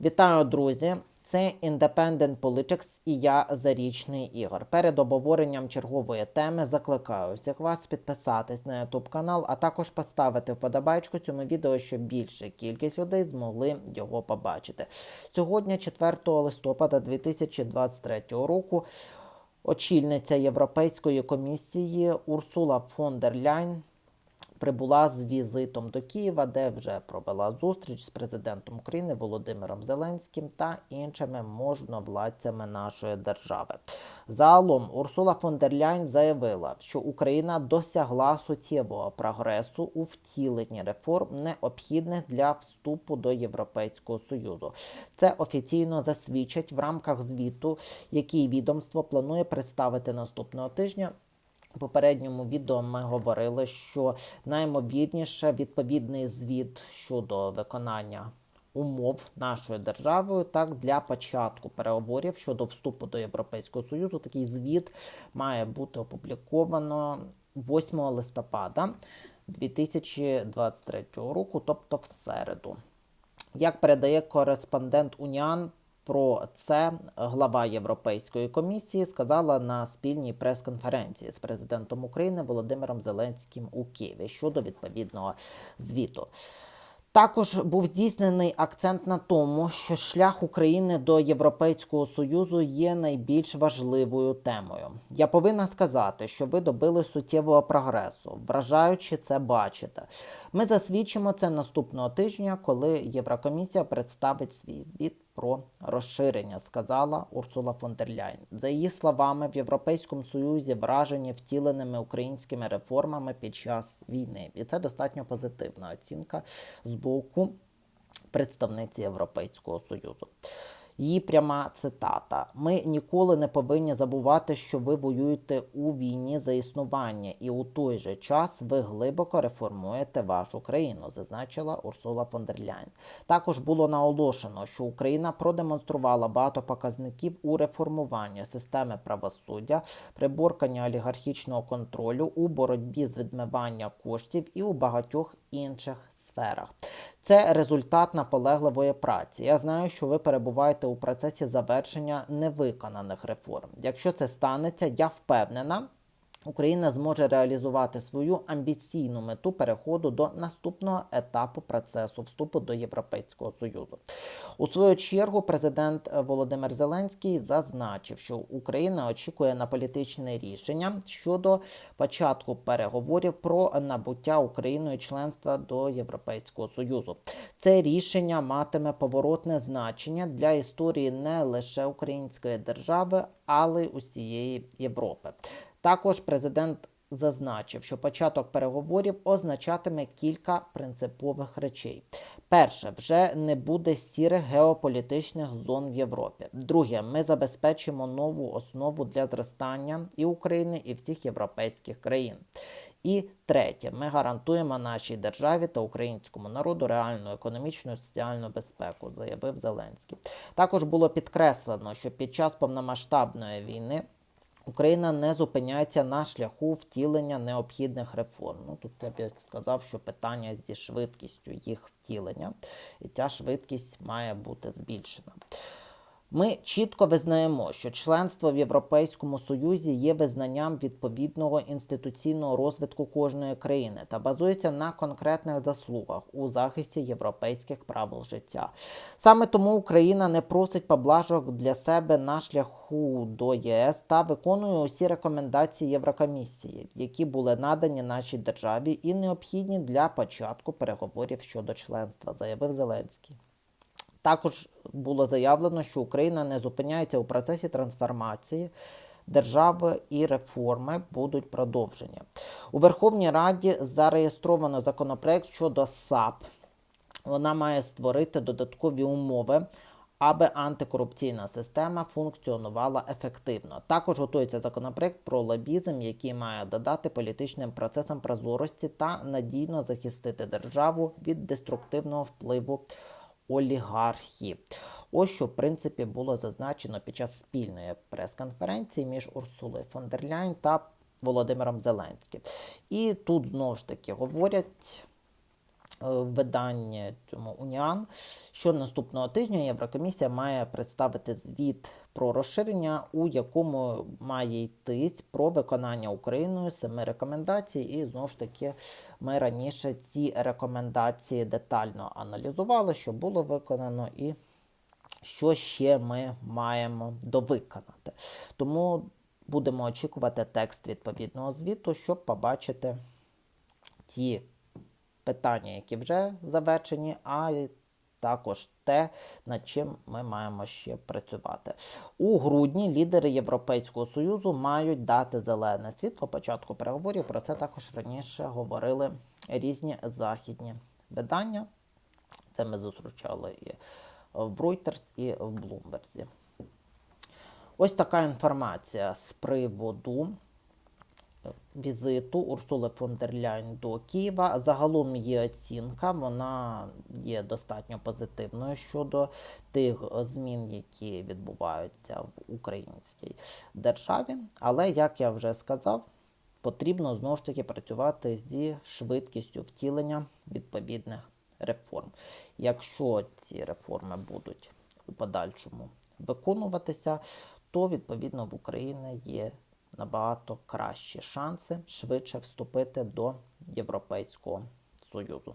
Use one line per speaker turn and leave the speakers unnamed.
Вітаю, друзі! Це Independent Politics і я Зарічний Ігор. Перед обговоренням чергової теми закликаю всіх вас підписатись на YouTube канал, а також поставити вподобайку цьому відео, щоб більша кількість людей змогли його побачити. Сьогодні, 4 листопада 2023 року, очільниця Європейської комісії Урсула фон дер Ляйн прибула з візитом до Києва, де вже провела зустріч з президентом України Володимиром Зеленським та іншими можновладцями нашої держави. Загалом Урсула фон дер Ляйн заявила, що Україна досягла суттєвого прогресу у втіленні реформ, необхідних для вступу до Європейського союзу. Це офіційно засвідчать в рамках звіту, який відомство планує представити наступного тижня. Попередньому відео ми говорили, що наймовірніше відповідний звіт щодо виконання умов нашою державою, так для початку переговорів щодо вступу до Європейського Союзу. Такий звіт має бути опубліковано 8 листопада 2023 року, тобто в середу. Як передає кореспондент Уніан, про це глава Європейської комісії сказала на спільній прес-конференції з президентом України Володимиром Зеленським у Києві щодо відповідного звіту. Також був здійснений акцент на тому, що шлях України до Європейського союзу є найбільш важливою темою. Я повинна сказати, що ви добили суттєвого прогресу, вражаючи це бачите. Ми засвідчимо це наступного тижня, коли Єврокомісія представить свій звіт про розширення, сказала Урсула фон дер Ляйн. За її словами, в Європейському Союзі вражені втіленими українськими реформами під час війни, і це достатньо позитивна оцінка з боку представниці Європейського Союзу. Її пряма цитата: Ми ніколи не повинні забувати, що ви воюєте у війні за існування, і у той же час ви глибоко реформуєте вашу країну, зазначила Урсула фон дер Ляйн. Також було наголошено, що Україна продемонструвала багато показників у реформуванні системи правосуддя, приборкання олігархічного контролю у боротьбі з відмивання коштів і у багатьох інших сферах. Це результат наполегливої праці. Я знаю, що ви перебуваєте у процесі завершення невиконаних реформ. Якщо це станеться, я впевнена. Україна зможе реалізувати свою амбіційну мету переходу до наступного етапу процесу вступу до Європейського Союзу. У свою чергу президент Володимир Зеленський зазначив, що Україна очікує на політичне рішення щодо початку переговорів про набуття Україною членства до Європейського Союзу. Це рішення матиме поворотне значення для історії не лише української держави, але й усієї Європи. Також президент зазначив, що початок переговорів означатиме кілька принципових речей. Перше, вже не буде сірих геополітичних зон в Європі. Друге, ми забезпечимо нову основу для зростання і України, і всіх європейських країн. І третє, ми гарантуємо нашій державі та українському народу реальну економічну і соціальну безпеку, заявив Зеленський. Також було підкреслено, що під час повномасштабної війни. Україна не зупиняється на шляху втілення необхідних реформ. Ну, Тут я б сказав, що питання зі швидкістю їх втілення, і ця швидкість має бути збільшена. Ми чітко визнаємо, що членство в Європейському Союзі є визнанням відповідного інституційного розвитку кожної країни та базується на конкретних заслугах у захисті європейських правил життя. Саме тому Україна не просить поблажок для себе на шляху до ЄС та виконує усі рекомендації Єврокомісії, які були надані нашій державі і необхідні для початку переговорів щодо членства, заявив Зеленський. Також було заявлено, що Україна не зупиняється у процесі трансформації держави і реформи будуть продовжені. У Верховній Раді зареєстровано законопроект щодо САП. Вона має створити додаткові умови. Аби антикорупційна система функціонувала ефективно. Також готується законопроект про лобізм, який має додати політичним процесам прозорості та надійно захистити державу від деструктивного впливу олігархії. Ось що, в принципі, було зазначено під час спільної прес-конференції між Урсулою фон дер Ляйн та Володимиром Зеленським. І тут знову ж таки говорять е, виданні цьому Уніан, що наступного тижня Єврокомісія має представити звіт про розширення, у якому має йтись про виконання Україною семи рекомендацій. І знову ж таки, ми раніше ці рекомендації детально аналізували, що було виконано, і що ще ми маємо довиконати. Тому будемо очікувати текст відповідного звіту, щоб побачити ті питання, які вже завершені, а також те, над чим ми маємо ще працювати. У грудні лідери Європейського Союзу мають дати зелене світло початку переговорів. Про це також раніше говорили різні західні видання. Це ми зустрічали і в Reuters, і в Bloomberg. Ось така інформація з приводу візиту Урсули фон дер Ляйн до Києва. Загалом її оцінка вона є достатньо позитивною щодо тих змін, які відбуваються в українській державі. Але, як я вже сказав, потрібно знову ж таки працювати зі швидкістю втілення відповідних реформ. Якщо ці реформи будуть у подальшому виконуватися, то відповідно в Україні є набагато кращі шанси швидше вступити до Європейського Союзу.